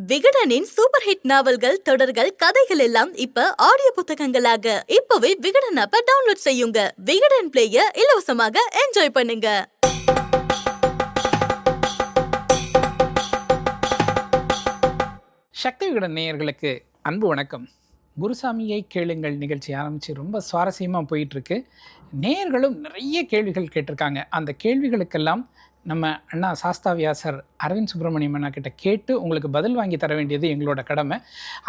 விகடனின் super hit நாவல்கள் தொடர்கள் கதைகள் எல்லாம் இப்ப ஆடியோ புத்தகங்களாக. இப்பவே விகடன் ஆப்ப டவுன்லோட் செய்யுங்க. விகடன் பிளேய இலவசமாக என்ஜாய் பண்ணுங்க. சக்தி விகடன் நேயர்களுக்கு அன்பு வணக்கம். குருசாமியை கேளுங்கள் நிகழ்ச்சி ஆரம்பித்து ரொம்ப சுவாரஸ்யமாக போயிட்டுருக்கு நேயர்களும் நிறைய கேள்விகள் கேட்டிருக்காங்க. அந்த கேள்விகளுக்கெல்லாம் நம்ம அண்ணா சாஸ்தா வியாசர் அரவிந்த் சுப்பிரமணியம் அண்ணா கிட்ட கேட்டு உங்களுக்கு பதில் வாங்கி தர வேண்டியது எங்களோட கடமை.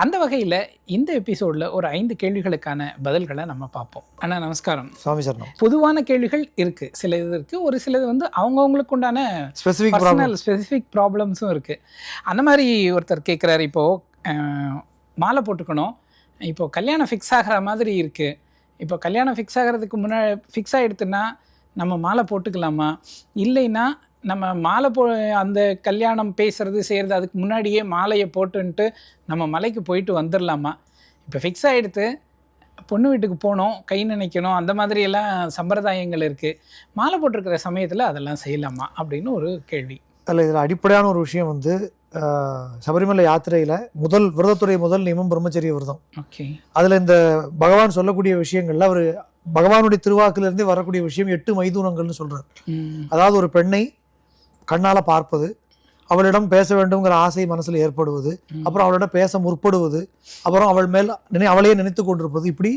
அந்த வகையில் இந்த எபிசோடில் ஒரு ஐந்து கேள்விகளுக்கான பதில்களை நம்ம பார்ப்போம். அண்ணா நமஸ்காரம். சுவாமி சரணம். பொதுவான கேள்விகள் இருக்குது சில இது இருக்குது ஒரு சிலது வந்து அவங்கவுங்களுக்கு உண்டான ஸ்பெசிஃபிக் பர்சனல் ஸ்பெசிஃபிக் ப்ராப்ளம்ஸும் இருக்குது அந்த மாதிரி ஒருத்தர் கேட்குறாரு இப்போது மாலை போட்டுக்கணும். இப்போ கல்யாணம் ஃபிக்ஸ் ஆகிற மாதிரி இருக்குது இப்போ கல்யாணம் ஃபிக்ஸ் ஆகிறதுக்கு முன்னா ஃபிக்ஸ் ஆகிடுத்துன்னா நம்ம மாலை போட்டுக்கலாமா? இல்லைன்னா நம்ம மாலை போ அந்த கல்யாணம் பேசுறது செய்கிறது அதுக்கு முன்னாடியே மாலையை போட்டுன்ட்டு நம்ம மலைக்கு போயிட்டு வந்துடலாமா இப்போ ஃபிக்ஸ் ஆகிடுத்து பொண்ணு வீட்டுக்கு போகணும் கை நினைக்கணும் அந்த மாதிரி எல்லாம் சம்பிரதாயங்கள் இருக்குது மாலை போட்டிருக்கிற சமயத்தில் அதெல்லாம் செய்யலாமா? அப்படின்னு ஒரு கேள்வி. அதில் இதில் அடிப்படையான ஒரு விஷயம் வந்து சபரிமலை யாத்திரையில் முதல் விரதத்துறை முதல் நியமம் பிரம்மச்சரிய விரதம். ஓகே. அதில் இந்த பகவான் சொல்லக்கூடிய விஷயங்கள்ல அவர் பகவானுடைய திருவாக்கிலிருந்தே வரக்கூடிய விஷயம் எட்டு மைதூனங்கள்னு சொல்கிறார் அதாவது ஒரு பெண்ணை கண்ணால பார்ப்பது அவளிடம் பேச வேண்டுங்கிற ஆசை மனசில் ஏற்படுவது அப்புறம் அவளிடம் பேச முற்படுவது அப்புறம் அவள் மேல் நினை அவளையே நினைத்து கொண்டிருப்பது இப்படி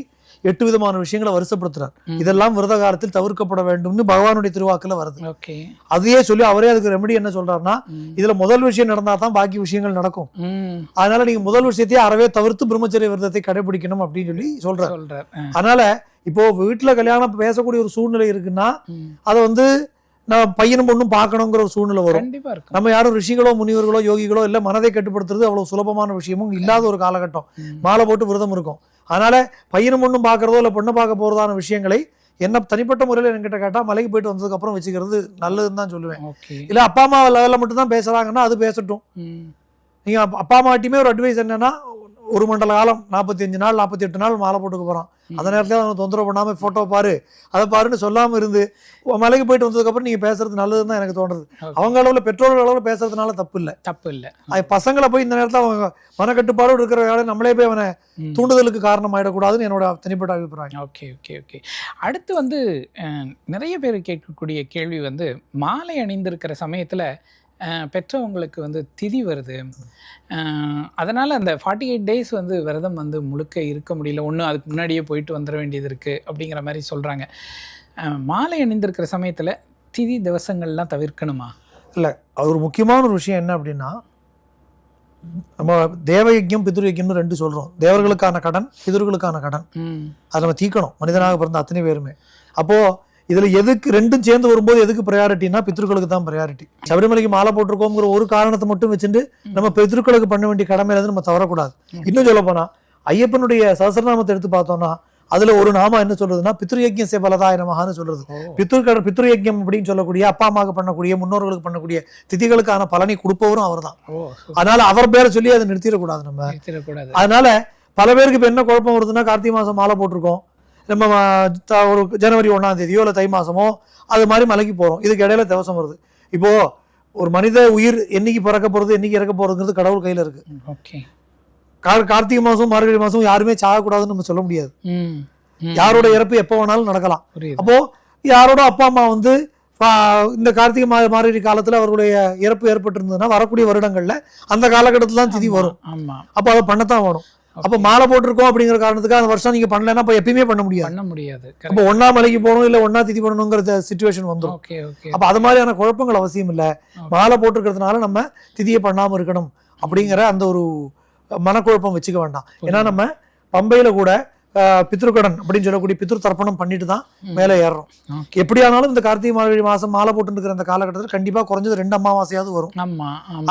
எட்டு விதமான விஷயங்களை வருஷப்படுத்துறார் இதெல்லாம் விரத காலத்தில் தவிர்க்கப்பட வேண்டும்னு பகவானுடைய திருவாக்குல வருது. அதையே சொல்லி அவரே அதுக்கு ரெமெடி என்ன சொல்றாருன்னா இதுல முதல் விஷயம் நடந்தா தான் பாக்கி விஷயங்கள் நடக்கும். அதனால நீங்க முதல் விஷயத்தையே அறவே தவிர்த்து பிரம்மச்சரிய விரதத்தை கடைபிடிக்கணும் அப்படின்னு சொல்லி சொல்றாரு. அதனால இப்போ வீட்டுல கல்யாணம் பேசக்கூடிய ஒரு சூழ்நிலை இருக்குன்னா. அதை வந்து நம்ம பையனும் பொண்ணும் பார்க்கணுங்கிற ஒரு சூழ்நிலை வரும். நம்ம யாரும் ரிஷிகளோ முனிவர்களோ யோகிகளோ இல்ல மனதை கட்டுப்படுத்துறது அவ்வளவு சுலபமான விஷயமும் இல்லாத ஒரு காலகட்டம். மாலை போட்டு விரதம் இருக்கும். அதனால பையனும் பொண்ணும் பார்க்கறதோ இல்ல பொண்ணை பார்க்க போறதான விஷயங்களை என்ன தனிப்பட்ட முறையில் என்கிட்ட கேட்டா மலைக்கு போயிட்டு வந்ததுக்கு அப்புறம் வச்சுக்கிறது நல்லதுன்னு தான் சொல்லுவேன். இல்ல அப்பா அம்மா லெவலில் மட்டும் தான் பேசுறாங்கன்னா அது பேசட்டும். ம். நீங்க அப்ப- அப்பா அம்மாட்டியுமே ஒரு அட்வைஸ் என்னன்னா ஒரு மண்டல காலம் நாற்பத்தி அஞ்சு நாள் நாற்பத்தி எட்டு நாள் மாலை போட்டுக்க போறான். அந்த நேரத்துல அவனை தொந்தரவு பண்ணாம போட்டோ பாரு. அதை பாருன்னு சொல்லாம இருந்து மலைக்கு போயிட்டு வந்ததுக்கு அப்புறம் நீங்க பேசுறது நல்லதுன்னு தான் எனக்கு தோணுது. அவங்க அளவுல பெற்றோர்கள் அளவுல பேசுறதுனால தப்பு இல்ல தப்பு இல்ல அது பசங்களை போய் இந்த நேரத்துல அவங்க மனக்கட்டுப்பாடோடு இருக்கிற வேலை நம்மளே போய் அவனை. தூண்டுதலுக்கு காரணம் ஆயிடக்கூடாதுன்னு என்னோட தனிப்பட்ட அபிப்பிராயம். Okay okay okay. அடுத்து வந்து நிறைய பேர் கேட்கக்கூடிய கேள்வி வந்து மாலை அணிந்திருக்கிற சமயத்தில் பெற்றவங்களுக்கு வந்து திதி வருது. அதனால அந்த ஃபார்ட்டி எயிட் டேஸ் வந்து விரதம் வந்து முழுக்க இருக்க முடியல. ஒன்று அதுக்கு முன்னாடியே போயிட்டு வந்துட வேண்டியது இருக்குது அப்படிங்கிற மாதிரி சொல்கிறாங்க மாலை அணிந்திருக்கிற சமயத்தில் திதி திவசங்கள்லாம் தவிர்க்கணுமா? அது ஒரு முக்கியமான ஒரு விஷயம் என்ன அப்படின்னா நம்ம தேவ யஜ்யம் பித்ரு யஜ்யம்னு ரெண்டு சொல்றோம். தேவர்களுக்கான கடன் பிதர்களுக்கான கடன். அதை நம்ம தீக்கணும் மனிதனாக பிறந்த அத்தனை பேருமே. அப்போ இதுல எதுக்கு ரெண்டும் சேர்ந்து வரும்போது எதுக்கு ப்ரையாரிட்டினா பித்ருக்களுக்கு தான் ப்ரையாரிட்டி சபரிமலைக்கு மாலை போட்டிருக்கோங்கிற ஒரு காரணத்தை மட்டும் வச்சுட்டு நம்ம பித்ருக்களுக்கு பண்ண வேண்டிய கடமையில இருந்து நம்ம தவறக்கூடாது. இன்னும் சொல்ல போனா ஐயப்பனுடைய சகசிரநாமத்தை எடுத்து பார்த்தோம்னா அதுல ஒரு நாம என்ன சொல்றதுன்னா பித்ரு யஜ்யம் சேபலதாய நமகான்னு சொல்றது. பித்ரு கட பித்ரு யஜ்யம் அப்படின்னு சொல்லக்கூடிய அப்பா அம்மாவுக்கு பண்ணக்கூடிய முன்னோர்களுக்கு பண்ணக்கூடிய திதிகளுக்கான பலனை கொடுப்பவரும் அவர்தான். ஓ அதனால அவர் பேரை சொல்லி அதை நிறுத்திடக்கூடாது நம்ம. அதனால பல பேருக்கு இப்போ என்ன குழப்பம் வருதுன்னா கார்த்திகை மாதம் மாலை போட்டிருக்கோம். நம்ம ஒரு ஜனவரி ஒன்றாம் தேதியோ இல்லை தை மாசமோ அது மாதிரி மலைக்கு போகிறோம் இதுக்கு இடையில திவசம் வருது. இப்போ ஒரு மனித உயிர் என்னைக்கு பிறக்க போகிறது என்னைக்கு இறக்க போகிறதுங்கிறது கடவுள் கையில் இருக்கு. ஓகே. கார் கார்த்திகை மாதம் மார்கழி மாதம் யாருமே சாகக்கூடாதுன்னு நம்ம சொல்ல முடியாது. யாரோட இறப்பு எப்போ வேணாலும் நடக்கலாம். புரியுது. அப்போ யாரோட அப்பா அம்மா வந்து இந்த கார்த்திகை மா மார்கழி காலத்தில் அவர்களுடைய இறப்பு ஏற்பட்டிருந்ததுன்னா வரக்கூடிய வருடங்கள்ல அந்த காலகட்டத்தில் தான் திதி வரும். அப்போ அதை பண்ணத்தான் வேணும். அப்போ மாலை போட்டிருக்கோம் அப்படிங்கிற காரணத்துக்கு அந்த வருஷம் நீங்க பண்ணலைன்னா அப்போ எப்பயுமே பண்ண முடியாது. பண்ண முடியாது. அப்போ ஒண்ணா மலைக்கு போகணும் இல்ல ஒண்ணா திதி பண்ணணுங்கிற சுச்சுவேஷன் வந்துடும் ஓகே ஓகே அப்போ அது மாதிரியான குழப்பங்கள் அவசியம் இல்ல. மாலை போட்டிருக்கிறதுனால நம்ம திதியை பண்ணாம இருக்கணும் அப்படிங்கிற அந்த ஒரு மனக்குழப்பம் வச்சுக்க வேண்டாம். ஏன்னா நம்ம பம்பையில கூட பித்ருக்கடன் அப்படின்னு சொல்லக்கூடிய பித்ரு தர்ப்பணம் பண்ணிட்டு தான் மேலே ஏறுறோம். ஓகே எப்படி ஆனாலும் இந்த கார்த்திகை மார்கழி மாசம் மாலை போட்டு இருக்கிற அந்த காலகட்டத்தில் கண்டிப்பா குறைஞ்சது ரெண்டு அமாவாசையாவது வரும்.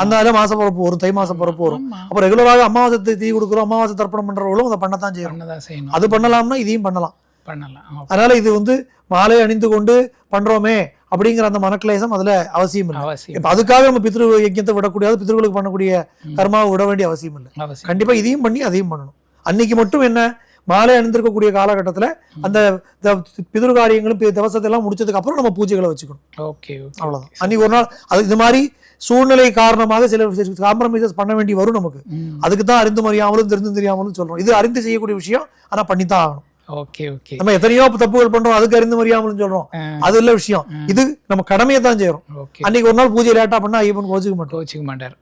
அந்த மாச பிறப்பு வரும் தை மாசம் பிறப்பு வரும். அப்போ ரெகுலராக அமாவாசை தீ கொடுக்குறோம் அமாவாசை தர்ப்பணம் பண்றவங்களும் அதை பண்ணத்தான் செய்யணும். அது பண்ணலாம்னா இதையும் பண்ணலாம். பண்ணலாம். அதனால இது வந்து மாலை அணிந்து கொண்டு பண்றோமே அப்படிங்கிற அந்த மனக்லேசம் அதுல அவசியம் இல்லை. இப்ப அதுக்காக நம்ம பித்ரு யஜ்யத்தை விடக்கூடாது பித்ருகளுக்கு பண்ணக்கூடிய. கர்மாவை விட வேண்டிய அவசியம் இல்லை. கண்டிப்பா இதையும் பண்ணி அதையும் பண்ணணும். அன்னைக்கு மட்டும் என்ன? மாலை அணிந்திருக்கக்கூடிய காலகட்டத்துல அந்த த- பிதுர் காரியங்களும் பி- தவசத்தை எல்லாம் முடிச்சதுக்கு அப்புறம் நம்ம பூஜைகளை வச்சுக்கணும். ஓகே அவ்வளவுதான். அன்னைக்கு ஒரு நாள் அது இது மாதிரி சூழ்நிலை காரணமாக சில காம்ப்ரமைசஸ் பண்ண வேண்டி வரும் நமக்கு. அதுக்கு தான் அறிந்தும் அறியாமலும் தெரிந்தும் தெரியாமலும் சொல்றோம். இது அறிந்து செய்யக்கூடிய விஷயம் ஆனா பண்ணித்தான் ஆகணும். Okay okay. நம்ம எத்தனையோ தப்புகள் பண்றோம் அதுக்கு அறிந்தும் அறியாமலும் சொல்றோம். அது இல்ல விஷயம். இது நம்ம கடமையை தான் செய்யறோம். அன்னைக்கு ஒரு நாள் பூஜை லேட்டா பண்ணா ஐயப்பன் கோச்சுக்க மாட்டோம் கோச்சிக்க மாட்டார்.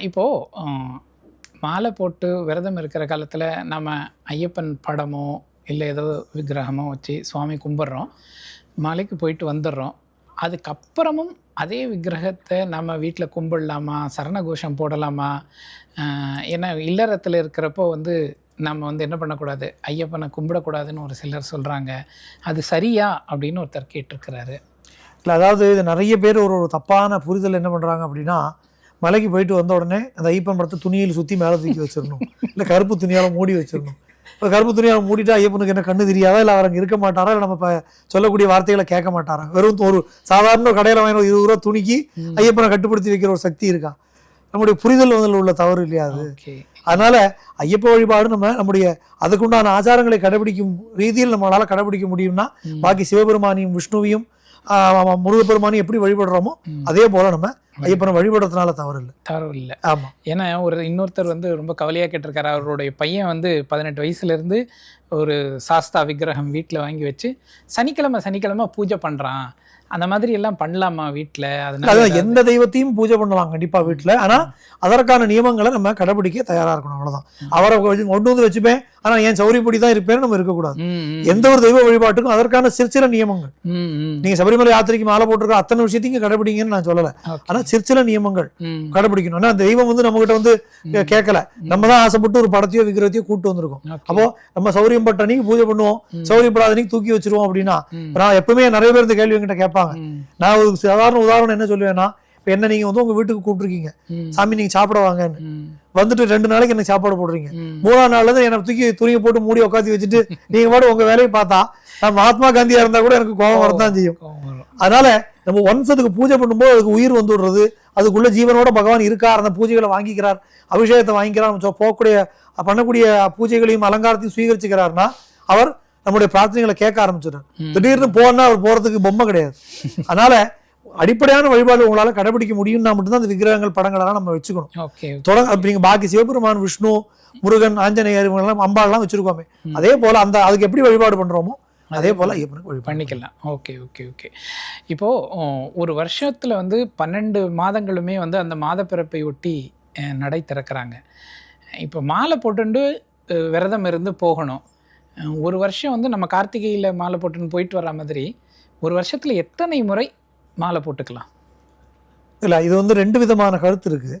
இப்போது அஹ், மாலை போட்டு விரதம் இருக்கிற காலத்தில் நம்ம ஐயப்பன் படமோ இல்லை ஏதோ விக்கிரகமோ வச்சு சுவாமி கும்பிட்றோம். மலைக்கு போயிட்டு வந்துடுறோம். அதுக்கப்புறமும் அதே விக்கிரகத்தை நம்ம வீட்டில் கும்பிடலாமா சரணகோஷம் போடலாமா ஏன்னா இல்லறத்தில் இருக்கிறப்போ வந்து நம்ம வந்து என்ன பண்ணக்கூடாது? ஐயப்பனை கும்பிடக்கூடாதுன்னு ஒரு சிலர் சொல்கிறாங்க அது சரியா? அப்படின்னு ஒருத்தர் கேட்டிருக்கிறாரு. இல்லை அதாவது இது நிறைய பேர் ஒரு ஒரு தப்பான புரிதல் என்ன பண்ணுறாங்க அப்படின்னா மலைக்கு போயிட்டு வந்த உடனே அந்த ஐயப்பன் படத்தை துணியில் சுத்தி மேல தூக்கி வச்சிடணும். இல்ல கருப்பு துணியால மூடி வச்சிடணும். இப்போ கருப்பு துணியால மூடிட்டா ஐயப்பனுக்கு என்ன கண்ணு தெரியாதா? இல்ல அவர் இருக்க மாட்டாரா? இல்ல நம்ம இப்ப சொல்லக்கூடிய வார்த்தைகளை கேட்க மாட்டாரா? வெறும் ஒரு சாதாரண கடையில வாங்கின ஒரு இருபது ரூபா துணிக்கு ஐயப்பனை கட்டுப்படுத்தி வைக்கிற ஒரு சக்தி இருக்கா? நம்முடைய புரிதல் வந்து உள்ள தவறு இல்லையா அது? அதனால ஐயப்ப வழிபாடு நம்ம நம்முடைய அதுக்குண்டான ஆச்சாரங்களை கடைபிடிக்கும் ரீதியில் நம்மளால கடைபிடிக்க முடியும்னா. பாக்கி சிவபெருமானையும் விஷ்ணுவையும் ஆஹ், முருகப்பெருமானையும் எப்படி வழிபடுறோமோ. அதே போல நம்ம ஐயப்பனை வழிபடுறதுனால தவறு இல்லை. தவறு இல்லை ஆமா. ஏன்னா ஒரு இன்னொருத்தர் வந்து ரொம்ப கவலையாக கேட்டிருக்காரு. அவருடைய பையன் வந்து பதினெட்டு வயசுலேருந்து ஒரு சாஸ்தா விக்கிரகம் வீட்டில் வாங்கி வச்சு சனிக்கிழமை சனிக்கிழமை பூஜை பண்ணுறான் அந்த மாதிரி எல்லாம் பண்ணலாமா வீட்டில் அதனால அதான் எந்த தெய்வத்தையும் பூஜை பண்ணலாம் கண்டிப்பா வீட்டுல ஆனா அதற்கான நியமங்களை நம்ம கடைபிடிக்க தயாரா இருக்கணும் அவ்வளவுதான். அவரை கொண்டு வந்து வச்சுப்பேன். ஆனா என் சௌரியப்படி தான் இருப்பேன்னு நம்ம இருக்கக்கூடாது. எந்த ஒரு தெய்வ வழிபாட்டுக்கும் அதற்கான சிற்சில நியமங்கள். ம், ம். நீங்க சபரிமலை யாத்திரைக்கு மாலை போட்டிருக்க அத்தனை விஷயத்தையும் கடைபிடிங்கன்னு நான் சொல்லல. Okay. ஆனா சிற்சில நியமங்கள் கடைபிடிக்கணும். ஆனா தெய்வம் வந்து நம்ம கிட்ட வந்து கேட்கல. நம்ம தான் ஆசைப்பட்டு ஒரு படத்தையோ விக்கிரகத்தையோ கூட்டு வந்திருக்கோம். அப்போ நம்ம சௌரியம் பட்ட அன்னைக்கு பூஜை பண்ணுவோம். ம். சௌரியப்படாத அன்னைக்கு தூக்கி வச்சிருவோம் அப்படின்னா. நான் எப்பவுமே நிறைய பேர் இந்த கேள்வி என்கிட்ட கேட்பாங்க. நான் ஒரு சாதாரண உதாரணம் என்ன சொல்லுவேன்னா இப்ப என்ன நீங்க வந்து உங்க வீட்டுக்கு கூப்பிட்டுருக்கீங்க. சாமி நீங்க சாப்பிட வாங்கன்னு. வந்துட்டு ரெண்டு நாளைக்கு எனக்கு சாப்பாடு போடுறீங்க. மூணாம் நாள்ல இருந்து என்னை தூக்கி துணியை போட்டு மூடி உட்காந்து வச்சுட்டு நீங்க பாட்டு உங்க வேலையை பார்த்தா நான் மகாத்மா காந்தியா இருந்தா கூட எனக்கு கோபம் வரதான் செய்யும். அதனால நம்ம ஒன்ஸ் அதுக்கு பூஜை பண்ணும்போது அதுக்கு உயிர் வந்து விடுறது அதுக்குள்ள ஜீவனோட பகவான் இருக்கார் அந்த பூஜைகளை வாங்கிக்கிறார் அபிஷேகத்தை வாங்கிக்கிறார் போகக்கூடிய பண்ணக்கூடிய பூஜைகளையும் அலங்காரத்தையும் சுவீகரிச்சுக்கிறார்னா அவர் நம்முடைய பிரார்த்தனைகளை கேட்க ஆரம்பிச்சிடுறார். ம். திடீர்னு போனா அவர் போறதுக்கு பொம்மை கிடையாது. அதனால அடிப்படையான வழிபாடு உங்களால கடைபிடிக்க முடியும்னா மட்டும்தான் அந்த விக்கிரகங்கள் படங்களெல்லாம் நம்ம வச்சுக்கணும். ஓகே தொடங்க அப்ப நீங்க பாக்கி சிவபெருமான் விஷ்ணு முருகன் ஆஞ்சநேயர் இவங்கெல்லாம் அம்பாள்லாம் வச்சிருக்கோமே. அதே போல அந்த அதுக்கு எப்படி வழிபாடு பண்றோமோ அதே போல ஐயப்பனுக்கு பண்ணிக்கலாம். Okay okay okay. இப்போது ஒரு வருஷத்தில் வந்து பன்னெண்டு மாதங்களுமே வந்து அந்த மாதப்பிறப்பை ஒட்டி நடை திறக்கிறாங்க. இப்போ மாலை போட்டுண்டு விரதம் இருந்து போகணும். ஒரு வருஷம் வந்து நம்ம கார்த்திகையில் மாலை போட்டுன்னு போயிட்டு வர மாதிரி ஒரு வருஷத்தில் எத்தனை முறை மாலை போட்டுக்கலாம். இல்லை இது வந்து ரெண்டு விதமான கருத்து இருக்குது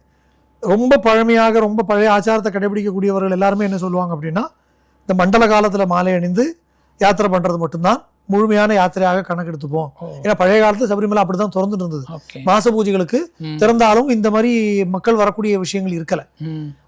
ரொம்ப பழமையாக ரொம்ப பழைய ஆச்சாரத்தை கடைபிடிக்கக்கூடியவர்கள் எல்லாருமே என்ன சொல்லுவாங்க அப்படின்னா இந்த மண்டல காலத்தில் மாலை அணிந்து யாத்திரை பண்ணுறது மட்டும்தான். முழுமையான யாத்திரையாக கணக்கெடுத்துப்போம். ஏன்னா பழைய காலத்துல சபரிமலை அப்படிதான் திறந்துட்டு இருந்தது. மாச பூஜைகளுக்கு திறந்தாலும் இந்த மாதிரி மக்கள் வரக்கூடிய விஷயங்கள் இருக்கல.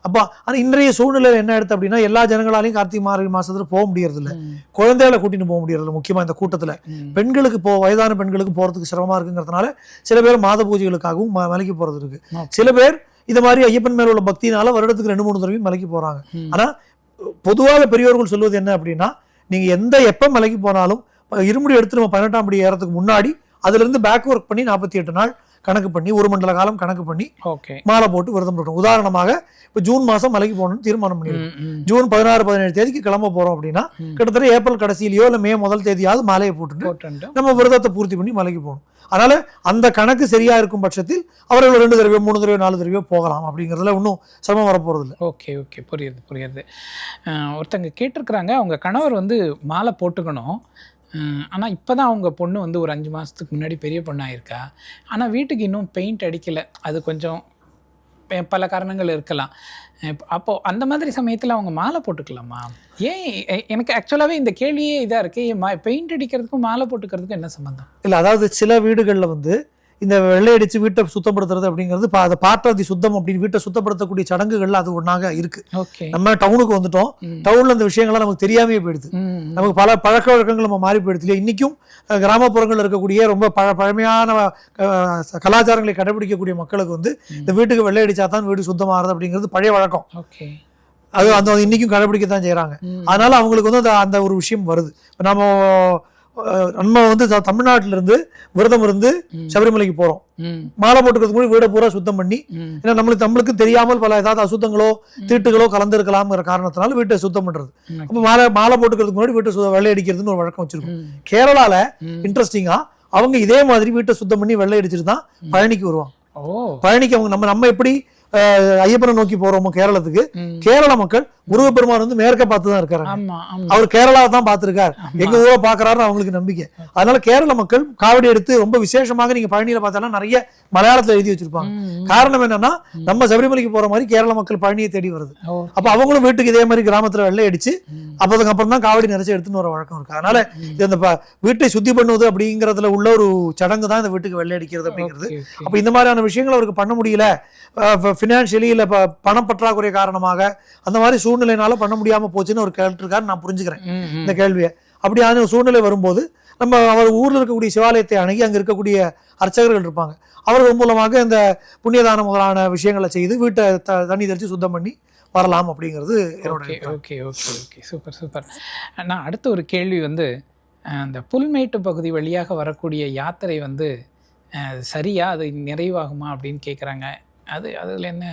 அப்போ ஆனா இன்றைய சூழ்நிலை என்ன எடுத்து அப்படின்னா எல்லா ஜனங்களாலையும் கார்த்திகை மார்கழி மாசத்துல போக முடியறது இல்ல குழந்தைகளை கூட்டிட்டு போக முடியறது இல்ல முக்கியமா இந்த கூட்டத்துல. பெண்களுக்கு போ வயதான பெண்களுக்கு போறதுக்கு சிரமமா இருக்குங்கிறதுனால சில பேர் மாத பூஜைகளுக்காகவும் மலைக்கு போறது இருக்கு. சில பேர் இந்த மாதிரி ஐயப்பன் மேல உள்ள பக்தினால வருடத்துக்கு ரெண்டு மூணு தடவையும் மலைக்கு போறாங்க. ஆனா பொதுவாக பெரியவர்கள் சொல்வது என்ன அப்படின்னா நீங்க எந்த எப்ப மலைக்கு போனாலும் இருமுடி எடுத்து நம்ம பதினெட்டாம் படி ஏறதுக்கு முன்னாடி அதுல இருந்து பேக் ஒர்க் பண்ணி நாற்பத்தி எட்டு நாள் கணக்கு பண்ணி ஒரு மண்டல காலம் கணக்கு பண்ணி ஓகே மாலை போட்டு விரதம் இருக்கணும். உதாரணமாக இப்போ ஜூன் மாசம் மலைக்கு போகணும்னு தீர்மானம் பண்ணிருக்கோம். ஜூன் பதினாறு பதினேழு தேதிக்கு கிளம்ப போறோம் அப்படின்னா. கிட்டத்தட்ட ஏப்ரல் கடைசியிலயோ இல்ல மே முதல் தேதியாவது மாலையை போட்டுட்டு போட்டு நம்ம விரதத்தை பூர்த்தி பண்ணி மலைக்கு போகணும். அதனால அந்த கணக்கு சரியா இருக்கும் பட்சத்தில் அவர்கள் ரெண்டு தடவையோ மூணு தடவையோ நாலு தடவையோ போகலாம் அப்படிங்கிறதுல ஒன்றும் சிரமம் வரப்போறது இல்லை ஓகே ஓகே புரியுது. புரியுது ஒருத்தங்க கேட்டிருக்கிறாங்க அவங்க கணவர் வந்து மாலை போட்டுக்கணும். ஆனால் இப்போ தான் அவங்க பொண்ணு வந்து ஒரு அஞ்சு மாதத்துக்கு முன்னாடி பெரிய பொண்ணாயிருக்கா. ஆனால் வீட்டுக்கு இன்னும் பெயிண்ட் அடிக்கலை. அது கொஞ்சம் பல காரணங்கள் இருக்கலாம். அப்போது அந்த மாதிரி சமயத்தில் அவங்க மாலை போட்டுக்கலாமா? ஏன் எனக்கு ஆக்சுவலாகவே இந்த கேள்வியே இதாக இருக்குது பெயிண்ட் அடிக்கிறதுக்கும் மாலை போட்டுக்கிறதுக்கும் என்ன சம்மந்தம் இல்லை அதாவது சில வீடுகளில் வந்து இந்த வெள்ளை அடிச்சு வீட்டை சுத்தப்படுத்துறது அப்படிங்கிறது அதை பார்ட் தி சுத்தம் அப்படின்னு வீட்டை சுத்தப்படுத்தக்கூடிய சடங்குகள்ல அது ஒன்றாக இருக்கு. நம்ம டவுனுக்கு வந்துட்டோம். டவுன்ல இந்த விஷயங்கள்லாம் நமக்கு தெரியாமே போயிடுது. நமக்கு பல பழக்க வழக்கங்கள் நம்ம மாறி போயிடுது. இல்லையா? இன்னைக்கும் கிராமப்புறங்கள்ல இருக்கக்கூடிய ரொம்ப பழ பழமையான கலாச்சாரங்களை கடைபிடிக்கக்கூடிய மக்களுக்கு வந்து இந்த வீட்டுக்கு வெள்ளை அடிச்சா தான் வீடு சுத்தமாகிறது அப்படிங்கிறது பழைய வழக்கம். அது அந்த இன்னைக்கும் கடைபிடிக்க தான் செய்றாங்க. ம். அதனால அவங்களுக்கு வந்து அந்த அந்த ஒரு விஷயம் வருது. இப்ப நம்ம நம்ம வந்து த- தமிழ்நாட்டுல இருந்து விரதம் இருந்து. சபரிமலைக்கு போறோம். மாலை போட்டுக்கிறதுக்கு முன்னாடி வீடை பூரா சுத்தம் பண்ணி. ஏன்னா நம்மளுக்கு நம்மளுக்கு தெரியாமல் பல ஏதாவது அசுத்தங்களோ தீட்டுகளோ கலந்துருக்கலாம்ங்கிற காரணத்தினால வீட்டை சுத்தம் பண்றது. அப்ப மாலை மாலை போட்டுக்கிறதுக்கு முன்னாடி வீட்டை சு- வெள்ளை அடிக்கிறதுன்னு ஒரு வழக்கம் வச்சிருக்கோம். கேரளால. இன்ட்ரெஸ்டிங்கா அவங்க இதே மாதிரி வீட்டை சுத்தம் பண்ணி வெள்ளை அடிச்சிட்டு தான் பழனிக்கு வருவாங்க பழனிக்கு அவங்க நம்ம நம்ம எப்படி ஐயப்பனை நோக்கி போறோமோ கேரளத்துக்கு. கேரள மக்கள் முருகப்பெருமான் வந்து மேற்க பார்த்து தான் இருக்காரு அவர் கேரளாவை தான் பார்த்திருக்கார். எங்க ஊரை பாக்குறாருன்னு அவங்களுக்கு நம்பிக்கை. அதனால கேரள மக்கள் காவடி எடுத்து ரொம்ப விசேஷமாக நீங்க பழனியில பார்த்தாலும் நிறைய மலையாளத்துல எழுதி வச்சிருப்பாங்க. காரணம் என்னன்னா நம்ம சபரிமலைக்கு போற மாதிரி கேரள மக்கள் பழனியை தேடி வருது. அப்ப அவங்களும் வீட்டுக்கு இதே மாதிரி கிராமத்துல வெள்ளை அடிச்சு. அப்போதுக்கு அப்புறம் தான் காவடி நிறைச்சு எடுத்துன்னு வர வழக்கம் இருக்கு. அதனால இது அந்த வீட்டை சுத்தி பண்ணுவது அப்படிங்கறதுல உள்ள ஒரு சடங்கு தான் இந்த வீட்டுக்கு வெள்ளை அடிக்கிறது அப்படிங்கிறது. அப்ப இந்த மாதிரியான விஷயங்கள் அவருக்கு பண்ண முடியல. ஃபினான்ஷியலி இல்ல ப- பணப்பற்றாக்குறை காரணமாக அந்த மாதிரி சூழ்நிலைனால பண்ண முடியாம போச்சுன்னு அவர் கேட்டிருக்காரு நான் புரிஞ்சுக்கிறேன். இந்த கேள்வியை. அப்படியான ஒரு சூழ்நிலை வரும்போது நம்ம அவர் ஊர்ல இருக்கக்கூடிய சிவாலயத்தை அணுகி அங்க இருக்கக்கூடிய அர்ச்சகர்கள் இருப்பாங்க. அவர்கள் மூலமாக இந்த புண்ணியதானம் முதலான விஷயங்களை செய்து வீட்டை த- தண்ணி தெளிச்சு சுத்தம் பண்ணி வரலாம் அப்படிங்கிறது என்னோட okay. Okay okay super super. நான் அடுத்த ஒரு கேள்வி வந்து அந்த புல்மேட்டு பகுதி வழியாக வரக்கூடிய யாத்திரை வந்து சரியா? அது நிறைவாகுமா? அப்படின்னு கேட்குறாங்க அது அதில் என்ன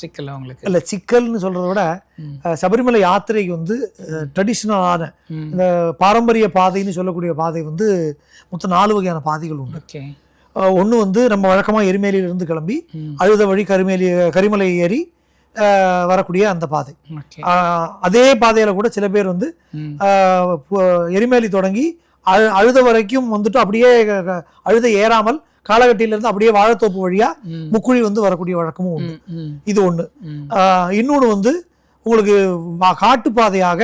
சிக்கல் அவங்களுக்கு இல்ல சிக்கல்னு சொல்றதை விட சபரிமலை யாத்திரைக்கு வந்து ட்ரெடிஷ்னலான. இந்த பாரம்பரிய பாதைன்னு சொல்லக்கூடிய பாதை வந்து மொத்தம் நாலு வகையான பாதைகள் உண்டு. ஓகே. ஒன்று வந்து நம்ம வழக்கமாக எரிமேலியிலிருந்து கிளம்பி. அழுத வழி கரிமேலி கரிமலை ஏறி வரக்கூடிய அந்த பாதை. அதே பாதையில் கூட சில பேர் வந்து எரிமேலி தொடங்கி அழு அழுத வரைக்கும் வந்துட்டு அப்படியே அழுத ஏறாமல் காலகட்டியிலிருந்து அப்படியே வாழைத்தோப்பு வழியா. முக்குழி வந்து வரக்கூடிய வழக்கமும் உண்டு. இது ஒன்று. இன்னொன்று வந்து உங்களுக்கு காட்டுப்பாதையாக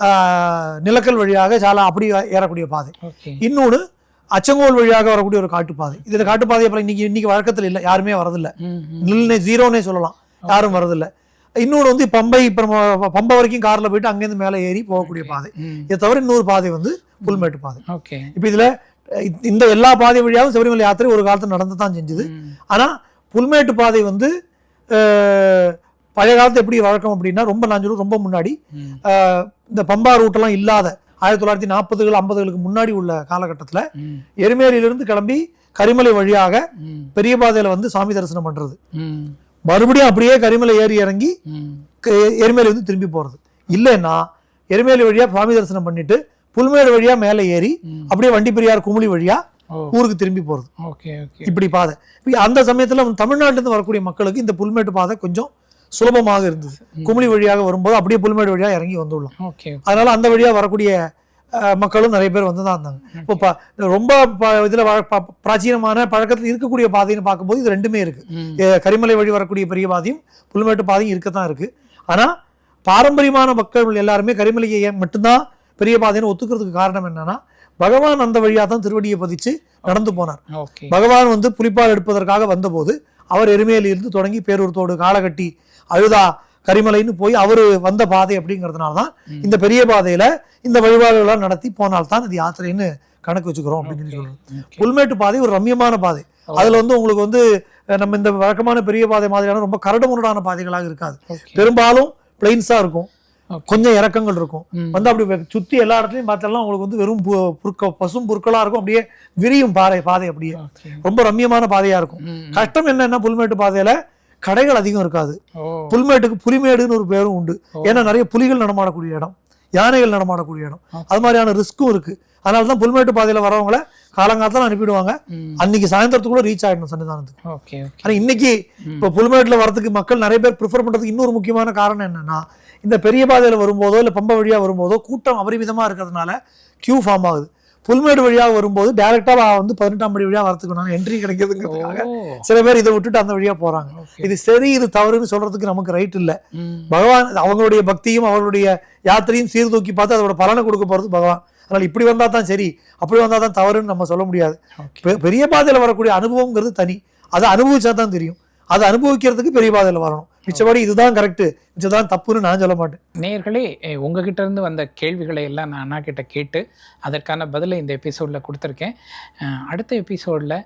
ஆஹ், நிலக்கல் வழியாக சாலா அப்படி ஏறக்கூடிய பாதை. இன்னொன்று அச்சங்கோல் வழியாக வரக்கூடிய ஒரு காட்டுப்பாதை. இதுல காட்டுப்பாதை அப்புறம் இன்னைக்கு இன்னைக்கு வழக்கத்தில் இல்லை யாருமே வரதில்லை. நில்னே ஜீரோனே சொல்லலாம். யாரும் வரதில்லை. இன்னொன்று வந்து பம்பை இப்போ நம்ம பம்பை வரைக்கும் கார்ல போயிட்டு அங்கேருந்து மேலே ஏறி போகக்கூடிய பாதை. இதை தவிர இன்னொரு பாதை வந்து புல்மேட்டு பாதை ஓகே இப்போ இதுல இந்த எல்லா பாதை வழியாகவும் சபரிமலை யாத்திரை ஒரு காலத்தில் நடந்து தான் செஞ்சுது ம். ஆனா புல்மேட்டு பாதை வந்து பழைய காலத்து எப்படி வழக்கம் அப்படின்னா ரொம்ப நான் சொல்லுவேன் ரொம்ப முன்னாடி இந்த பம்பா ரூட்டெல்லாம் இல்லாத ஆயிரத்தி தொள்ளாயிரத்தி நாற்பதுகள் ஐம்பதுகளுக்கு முன்னாடி உள்ள காலகட்டத்தில். எருமேலியிலிருந்து கிளம்பி கரிமலை வழியாக. பெரிய பாதையில வந்து சாமி தரிசனம் பண்றது ம். மறுபடியும் அப்படியே கரிமலை ஏறி இறங்கி எருமேலி வந்து திரும்பி போறது. இல்லைன்னா எருமேலி வழியா சாமி தரிசனம் பண்ணிட்டு புல்மேடு வழியா மேலே ஏறி. அப்படியே வண்டி பெரியார் குமுளி வழியா ஓ. ஊருக்கு திரும்பி போறது. Okay okay. இப்படி பாதை. அந்த சமயத்துல தமிழ்நாட்டுல இருந்து வரக்கூடிய மக்களுக்கு இந்த புல்மேட்டு பாதை கொஞ்சம் சுலபமாக இருந்தது. குமுளி வழியாக வரும்போது அப்படியே புல்மேடு வழியா இறங்கி வந்துள்ளோம். அதனால அந்த வழியா வரக்கூடிய மக்களும் நிறைய பேர் வந்து தான் இருந்தாங்க. இப்போ ரொம்ப இதுல பிராச்சீனமான பழக்கத்தில் இருக்கக்கூடிய பாதைன்னு பார்க்கும்போது இது ரெண்டுமே இருக்கு. ம். எ- கரிமலை வழி வரக்கூடிய பெரிய பாதையும் புல்மேட்டு பாதையும் இருக்கத்தான் இருக்கு. ஆனா பாரம்பரியமான மக்கள் எல்லாருமே கரிமலையை மட்டும்தான் பெரிய பாதைன்னு ஒத்துக்கிறதுக்கு காரணம் என்னன்னா பகவான் அந்த வழியா தான் திருவடியை பதிச்சு நடந்து போனார். பகவான் வந்து புலிப்பால் எடுப்பதற்காக வந்தபோது அவர் எருமேலியிலிருந்து தொடங்கி பேரூர்த்தோடு காலகட்டி அழுதா கரிமலைன்னு போய் அவர் வந்த பாதை அப்படிங்கிறதுனால தான் இந்த பெரிய பாதையில இந்த வழிபாடுகள்லாம் நடத்தி போனால்தான் இது யாத்திரைன்னு கணக்கு வச்சுக்கிறோம் அப்படின்னு சொல்லி ஓகே. புல்மேட்டு பாதை ஒரு ரம்யமான பாதை. அதுல வந்து உங்களுக்கு வந்து நம்ம இந்த வழக்கமான பெரிய பாதை மாதிரியான ரொம்ப கரடு முரடான பாதைகளாக இருக்காது. பெரும்பாலும் பிளைன்ஸா இருக்கும். கொஞ்சம் இறக்கங்கள் இருக்கும். வந்து அப்படி சுத்தி எல்லா இடத்துலயும் பார்த்தாலும் உங்களுக்கு வந்து வெறும் புற்க பசும் புற்களா இருக்கும். அப்படியே விரியும் பாறை பாதை அப்படியே. ரொம்ப ரம்யமான பாதையா இருக்கும். கஷ்டம் என்னன்னா புல்மேட்டு பாதையில கடைகள் அதிகம் இருக்காது புல்மேட்டுக்கு புலிமேடுன்னு ஒரு பேரும் உண்டு. ஏன்னா நிறைய புலிகள் நடமாடக்கூடிய இடம் யானைகள் நடமாடக்கூடிய இடம். அது மாதிரியான ரிஸ்க்கும் இருக்கு அதனால தான் புல்மேட்டு பாதையில வரவங்கள காலங்காலத்துல அனுப்பிடுவாங்க. அன்னைக்கு சாயந்தரத்துக்குள்ள ரீச் ஆயிடணும் சன்னிதானத்துக்கு ஆனா இன்னைக்கு. இப்போ புல்மேட்ல வரதுக்கு மக்கள் நிறைய பேர் ப்ரிஃபர் பண்றதுக்கு இன்னொரு முக்கியமான காரணம் என்னன்னா இந்த பெரிய பாதையில வரும்போதோ இல்ல பம்ப வழியா வரும்போதோ கூட்டம் அபரிமிதமா இருக்கிறதுனால கியூ ஃபார்ம் ஆகுது புல்மேடு வழியாக வரும்போது டைரக்டா வந்து பதினெட்டாம் படி வழியா வரதுக்கு நான் என்ட்ரி கிடைக்கிறதுங்கிறதுக்காக சில பேர் இதை விட்டுட்டு அந்த வழியா போறாங்க. இது சரி இது தவறுன்னு சொல்றதுக்கு நமக்கு ரைட் இல்ல. பகவான் அவங்களுடைய பக்தியும் அவர்களுடைய யாத்திரையும் சீர்தூக்கி பார்த்து அதோட பலனை கொடுக்க போறது பகவான். அதனால இப்படி வந்தா தான் சரி அப்படி வந்தா தான் தவறுன்னு நம்ம சொல்ல முடியாது. பெரிய பாதையில வரக்கூடிய அனுபவங்கிறது தனி. அதை அனுபவிச்சா தான் தெரியும். அதை அனுபவிக்கிறதுக்கு பெரிய பாதையில வரணும். மிச்சபடி இதுதான் கரெக்ட் இதுதான் தப்புன்னு நான் சொல்ல மாட்டேன். நேயர்களே உங்ககிட்ட இருந்து வந்த கேள்விகளை எல்லாம் நான் அண்ணா கிட்ட கேட்டு அதற்கான பதிலை இந்த எபிசோடில் கொடுத்துருக்கேன். அடுத்த எபிசோடில்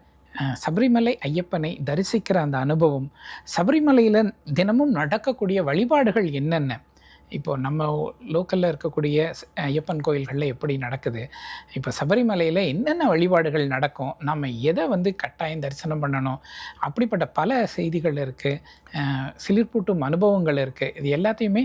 சபரிமலை ஐயப்பனை தரிசிக்கிற அந்த அனுபவம் சபரிமலையில் தினமும் நடக்கக்கூடிய வழிபாடுகள் என்னென்ன? இப்போது நம்ம லோக்கலில் இருக்கக்கூடிய ஐயப்பன் கோயில்களில் எப்படி நடக்குது? இப்போ சபரிமலையில் என்னென்ன வழிபாடுகள் நடக்கும்? நம்ம எதை வந்து கட்டாயம் தரிசனம் பண்ணணும்? அப்படிப்பட்ட பல செய்திகள் இருக்குது சிலிர்ப்பூட்டும் அனுபவங்கள் இருக்குது இது எல்லாத்தையுமே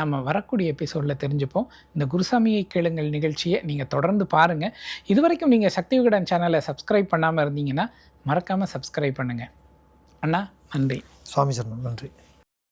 நம்ம வரக்கூடிய எபிசோடில் தெரிஞ்சுப்போம். இந்த குருசாமியை கேளுங்கள் நிகழ்ச்சியை நீங்கள் தொடர்ந்து பாருங்கள் இதுவரைக்கும் நீங்கள் சக்தி விகடன் சேனலை சப்ஸ்கிரைப் பண்ணாமல் இருந்தீங்கன்னா மறக்காமல் சப்ஸ்கிரைப் பண்ணுங்கள் அண்ணா நன்றி. சுவாமி சரணம். நன்றி.